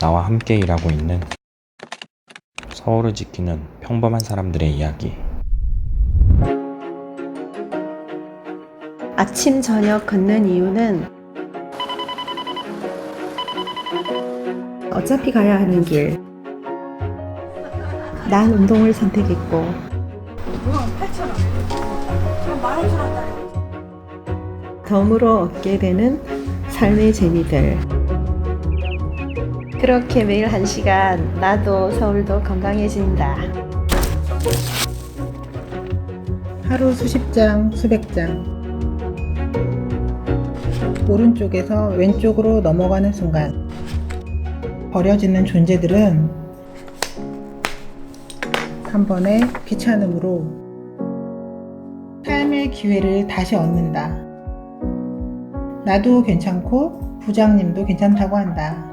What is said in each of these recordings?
나와 함께 일하고 있는 서울을 지키는 평범한 사람들의 이야기. 아침 저녁 걷는 이유는 어차피 가야 하는 길. 난 운동을 선택했고 덤으로 얻게 되는 삶의 재미들. 그렇게 매일 한 시간 나도 서울도 건강해진다. 하루 수십 장, 수백 장. 오른쪽에서 왼쪽으로 넘어가는 순간 버려지는 존재들은 한 번의 귀찮음으로 삶의 기회를 다시 얻는다. 나도 괜찮고 부장님도 괜찮다고 한다.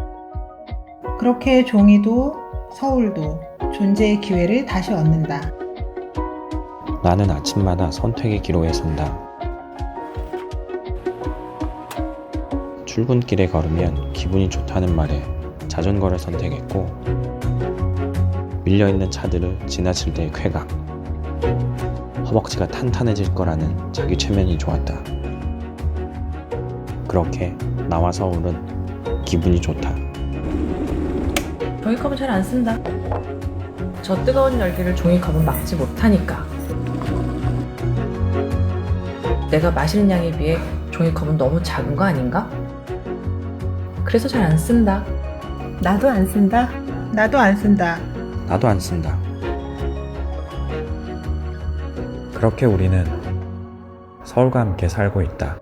그렇게 종이도 서울도 존재의 기회를 다시 얻는다. 나는 아침마다 선택의 기로에 선다. 출근길에 걸으면 기분이 좋다는 말에 자전거를 선택했고, 밀려있는 차들을 지나칠 때의 쾌감, 허벅지가 탄탄해질 거라는 자기 최면이 좋았다. 그렇게 나와 서울은 기분이 좋다. 종이컵은 잘 안 쓴다. 저 뜨거운 열기를 종이컵은 막지 못하니까. 내가 마시는 양에 비해 종이컵은 너무 작은 거 아닌가? 그래서 잘 안 쓴다. 나도 안 쓴다. 나도 안 쓴다. 나도 안 쓴다. 그렇게 우리는 서울과 함께 살고 있다.